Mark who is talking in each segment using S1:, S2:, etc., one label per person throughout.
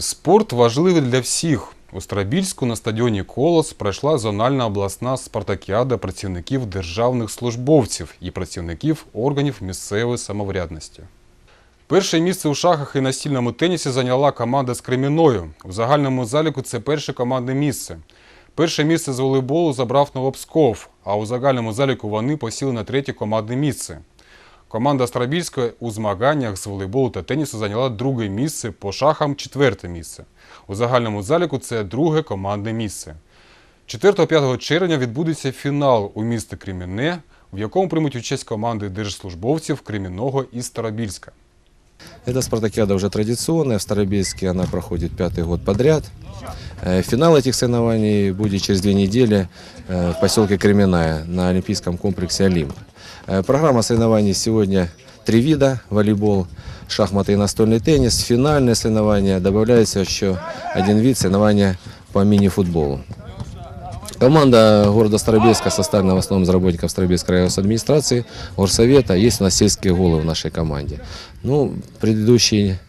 S1: Спорт важливий для всіх. У Старобільську на стадіоні Колос пройшла зональна обласна спартакіада працівників державних службовців і працівників органів місцевої самоврядності. Перше місце у шахах і настільному тенісі зайняла команда з Креміною. У загальному заліку це перше командне місце. Перше місце з волейболу забрав Новопсков, а у загальному заліку вони посіли на третє командне місце. Команда Старобільської у змаганнях з волейболу та тенісу зайняла друге місце, по шахам четверте місце. У загальному заліку це друге командне місце. 4-5 червня відбудеться фінал у місті Кремінне, в якому приймуть участь команди держслужбовців Кремінного і Старобільська.
S2: Эта спартакиада уже традиционная, в Старобельске она проходит пятый год подряд. Э, Финал этих соревнований будет через две недели э, в поселке Кременная на Олимпийском комплексе «Олимп». Э, Программа соревнований сегодня три вида – волейбол, шахматы и настольный теннис. Финальное соревнование добавляется еще один вид соревнования по мини-футболу. Команда города Старобельска составлена в основном из работников Старобельской районной администрации, горсовета. Есть у нас сельские головы в нашей команде. Ну, предыдущие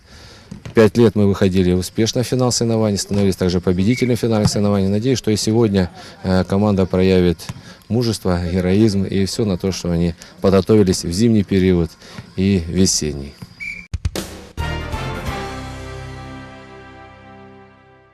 S2: пять лет мы выходили успешно в финал соревнований, становились также победителями финальных соревнований. Надеюсь, что и сегодня э, команда проявит мужество, героизм и все на то, что они подготовились в зимний период и весенний.